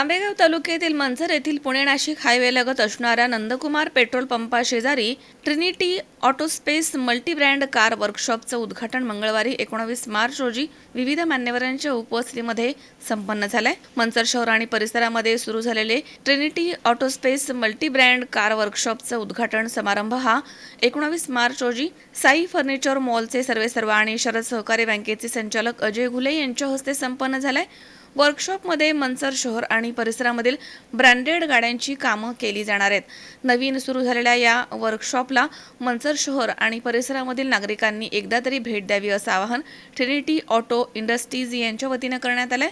आंबेगाव तालुक्यातील मंचर येथील पुणे नाशिक हायवेलगत असणाऱ्या नंदकुमार पेट्रोल पंपा शेजारी ट्रिनिटी ऑटोस्पेस मल्टीब्रँड कार वर्कशॉपचं उद्घाटन मंगळवारी एकोणावीस मार्च रोजी विविध मान्यवरांच्या उपस्थितीमध्ये संपन्न झालंय. मंचर शहर आणि परिसरामध्ये सुरू झालेले ट्रिनिटी ऑटोस्पेस मल्टीब्रँड कार वर्कशॉपचं उद्घाटन समारंभ हा एकोणावीस मार्च रोजी साई फर्निचर मॉलचे सर्वेसर्वा आणि शरद सहकारी बँकेचे संचालक अजय घुले यांच्या हस्ते संपन्न झालाय. वर्कशॉपमध्ये मनसर शहर आणि परिसरामधील ब्रँडेड गाड्यांची कामं केली जाणार आहेत. नवीन सुरू झालेल्या या वर्कशॉपला मनसर शहर आणि परिसरामधील नागरिकांनी एकदा तरी भेट द्यावी असं आवाहन ट्रिनिटी ऑटो इंडस्ट्रीज यांच्या वतीनं करण्यात आलंय.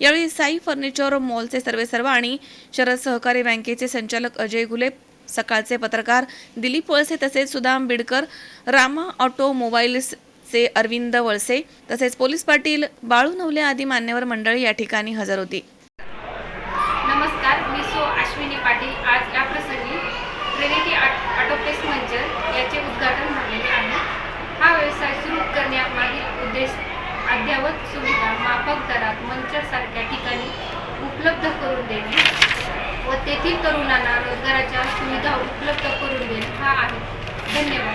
यावेळी साई फर्निचर मॉलचे सर्वेसर्वा आणि शरद सहकारी बँकेचे संचालक अजय गुले सकाळचे पत्रकार दिलीप वळसे तसेच सुदाम बिडकर रामा ऑटो मोबाईल्स चे अरविंद वळसे तसेच पोलीस पाटील बाळू नवले आदी मान्यवर मंडळी या ठिकाणी हजर होती. नमस्कार मी सो अश्विनी पाटील. आज या प्रसंगी ट्रिनिटी ऑटोप्लेस मंचर याचे उद्घाटन झालेले आहे. हा व्यवसाय सुरू करण्यामागील उद्देश अद्ययावत सुविधा माफक दरात मंचरसारख्या ठिकाणी उपलब्ध करून देणे व तेथील तरुणांना रोजगाराच्या सुविधा उपलब्ध करून देणे हा आहे. धन्यवाद.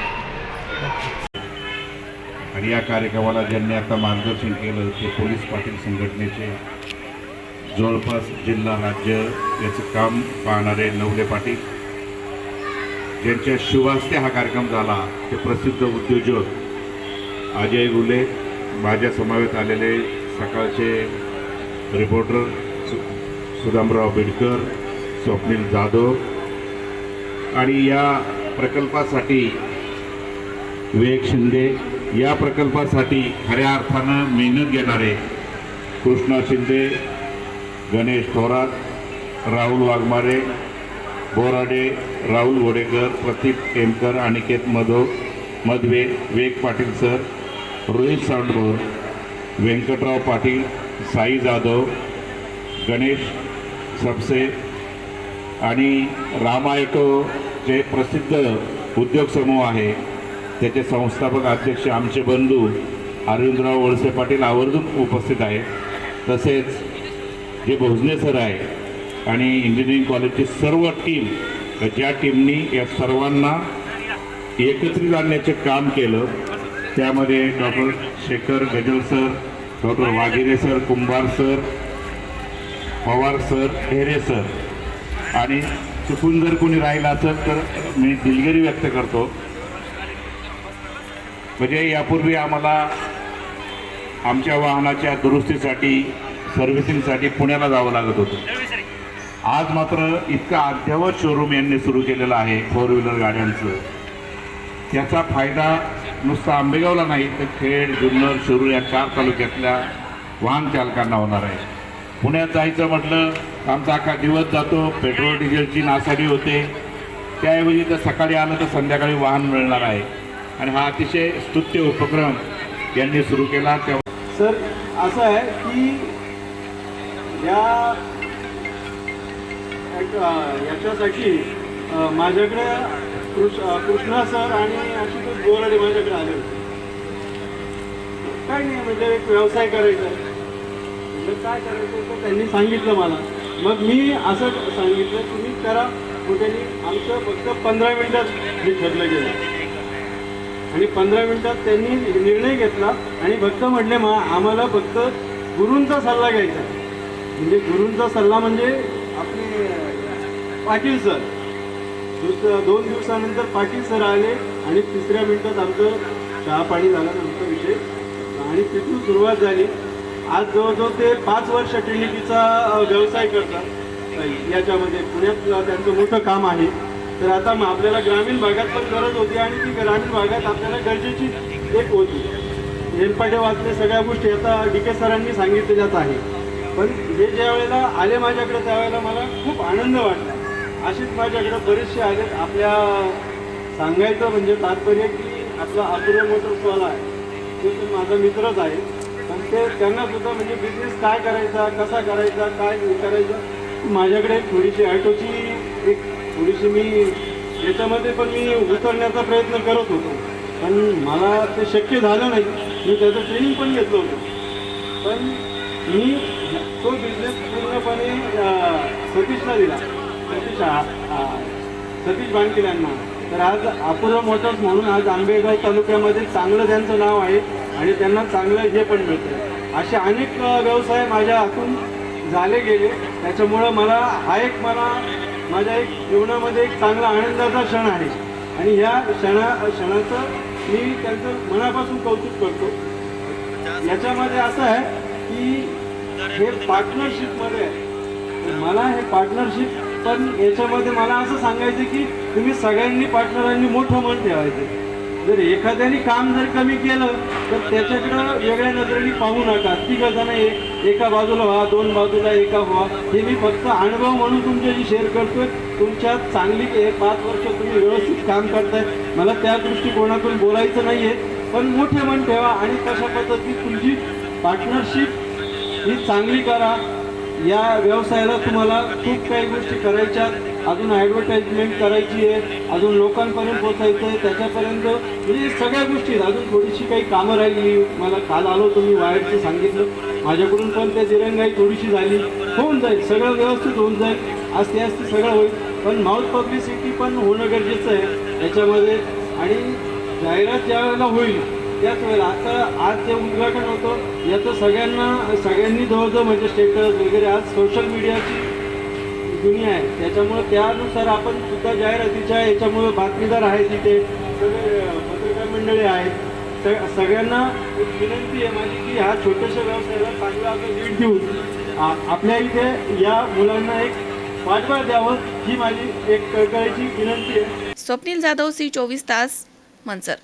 आणि या कार्यक्रमाला ज्यांनी आता मार्गदर्शन केलं ते पोलीस पाटील संघटनेचे जवळपास जिल्हा राज्य याचं काम पाहणारे नवले पाटील ज्यांच्या शिवास्ते हा कार्यक्रम झाला ते प्रसिद्ध उद्योजक अजय गुले माझ्या समावेत आलेले सकाळचे रिपोर्टर सु सुदामराव बिडकर स्वप्नील जाधव आणि या प्रकल्पासाठी विवेक शिंदे या प्रकल्पासाठी खऱ्या अर्थानं मेहनत घेणारे कृष्णा शिंदे गणेश थोरात राहुल वाघमारे बोराडे राहुल घोडेकर प्रतीक एमकर अनिकेत मधो मधवे विवेक पाटील सर रोहित सांडभोर व्यंकटराव पाटील साई जाधव गणेश सबसे आणि रामायटोचे प्रसिद्ध उद्योग समूह आहे. त्याचे संस्थापक अध्यक्ष आमचे बंधू अरविंदराव वळसे पाटील आवर्जून उपस्थित आहेत. तसेच जे भोजने सर आहे आणि इंजिनिअरिंग कॉलेजची सर्व टीम ज्या टीमनी या सर्वांना एकत्रित आणण्याचे काम केलं त्यामध्ये doctor Shekhar Gajal sir doctor Waghire sir Kumbhar sir Pawar sir हेरे सर. आणि चुकून जर कोणी राहिला असेल तर मी दिलगिरी व्यक्त करतो. म्हणजे यापूर्वी आम्हाला आमच्या वाहनाच्या दुरुस्तीसाठी सर्व्हिसिंगसाठी पुण्याला जावं लागत होतं. आज मात्र इतकं अद्ययावत शोरूम यांनी सुरू केलेलं आहे फोर व्हीलर गाड्यांचं. त्याचा फायदा नुसता आंबेगावला नाही तर खेड जुन्नर शिरूर या चार तालुक्यातल्या वाहन चालकांना होणार आहे. पुण्यात जायचं म्हटलं आमचा अख्खा दिवस जातो पेट्रोल डिझेलची नासाडी होते. त्याऐवजी तर सकाळी आलं तर संध्याकाळी वाहन मिळणार आहे. आणि हा अतिशय स्तुत्य उपक्रम यांनी सुरू केला. तेव्हा सर असं आहे की या याच्यासाठी माझ्याकडे कृष कृष्णा सर आणि आशुतोष गोराडे माझ्याकडे आले होते. काय नाही म्हणजे एक व्यवसाय करायचा. आहे. काय करायचं तर त्यांनी सांगितलं मला. मग मी असं सांगितलं तुम्ही करा मग त्यांनी आमचं फक्त पंधरा मिनिटात मी ठरलं गेलं. आणि पंधरा मिनिटात त्यांनी निर्णय घेतला आणि भक्त म्हटले मा आम्हाला फक्त गुरूंचा सल्ला घ्यायचा म्हणजे गुरूंचा सल्ला म्हणजे आपले पाटील सर. दुसरं दोन दिवसानंतर पाटील सर आले आणि तिसऱ्या मिनिटात आमचं चहा पाणी झालं आमचा विषय. आणि तिथून सुरुवात झाली. आज जवळजवळ ते पाच वर्ष ट्रिनिटीचा व्यवसाय करतात. याच्यामध्ये पुण्यात त्यांचं मोठं काम आहे. तर आता मग आपल्याला ग्रामीण भागात पण गरज होती आणि ती ग्रामीण भागात आपल्याला गरजेची एक होती. हेलपाटे वाचले सगळ्या गोष्टी आता डी के सरांनी सांगितलेल्याच आहे. पण हे ज्या वेळेला आले माझ्याकडे त्यावेळेला मला खूप आनंद वाटला. अशीच माझ्याकडे बरेचसे आलेत आपल्या सांगायचं म्हणजे तात्पर्य की आपला अपूर्व मोटर्सवाला आहे. तो माझा मित्रच आहे. पण ते त्यांना सुद्धा म्हणजे बिझनेस काय करायचा कसा करायचा काय करायचं माझ्याकडे थोडीशी ॲटोची एक थोडीशी मी याच्यामध्ये पण मी उतरण्याचा प्रयत्न करत होतो. पण मला ते शक्य झालं नाही. मी त्याचं ट्रेनिंग पण घेतलं होतं. पण मी तो बिझनेस पूर्णपणे सतीशला दिला. सतीश सतीश बांडकिल्यांना तर आज अपुरा मोटर्स म्हणून आज आंबेगाव तालुक्यामध्ये चांगलं त्यांचं नाव आहे आणि त्यांना चांगलं हे पण मिळतं. असे अनेक व्यवसाय माझ्या हातून झाले गेले. त्याच्यामुळं मला हा एक मला माझ्या एक जीवनामध्ये एक चांगला आनंदाचा क्षण आहे. आणि ह्या क्षणा क्षणाचं मी त्यांचं मनापासून कौतुक करतो. याच्यामध्ये असं आहे की हे पार्टनरशिपमध्ये आहे. मला हे पार्टनरशिप पण याच्यामध्ये मला असं सांगायचं की तुम्ही सगळ्यांनी पार्टनरांनी मोठं मन ठेवायचं. जर एखाद्याने काम जर कमी केलं तर त्याच्याकडं वेगळ्या नजरेने पाहू नका. तिघ जण एक एका बाजूला व्हा दोन बाजूला एका व्हा. हे मी फक्त अनुभव म्हणून तुमच्याशी शेअर करतोय. तुमच्यात चांगली हे पाच वर्ष तुम्ही व्यवस्थित काम करताय. मला त्या दृष्टिकोनातून बोलायचं नाहीये पण मोठे मन ठेवा आणि तशा पद्धतीत तुमची पार्टनरशिप ही चांगली करा. या व्यवसायाला तुम्हाला खूप काही गोष्टी करायच्या अजून ॲडव्हर्टाइजमेंट करायची आहे अजून लोकांपर्यंत पोचायचं आहे त्याच्यापर्यंत म्हणजे सगळ्या गोष्टी अजून थोडीशी काही कामं राहिली मला काल आलो होतो मी वायरचं सांगितलं. माझ्याकडून पण त्या दिरंगाई थोडीशी झाली. होऊन जाईल सगळं व्यवस्थित होऊन जाईल. असते असते सगळं होईल. पण माउथ पब्लिसिटी पण होणं गरजेचं आहे त्याच्यामध्ये आणि जाहिरात ज्या वेळेला होईल त्याच वेळेला आता आज जे उद्घाटन होतं याचं सगळ्यांना सगळ्यांनी जवळजवळ म्हणजे स्टेटस वगैरे आज सोशल मीडियाची दुनिया आहे. त्याच्यामुळे त्यानुसार आपण सुद्धा जाहिरातीच्या याच्यामुळे बातमीदार आहेत तिथे सगळे पत्रकार मंडळी आहेत. सग सगळ्यांना एक विनंती आहे माझी की ह्या छोट्याशा व्यवसायाला पाचवा आपण लीड देऊन आपल्या इथे या मुलांना एक पाठबळ द्यावं ही माझी एक कळकळीची विनंती आहे. स्वप्नील जाधव सी चोवीस तास मंचर.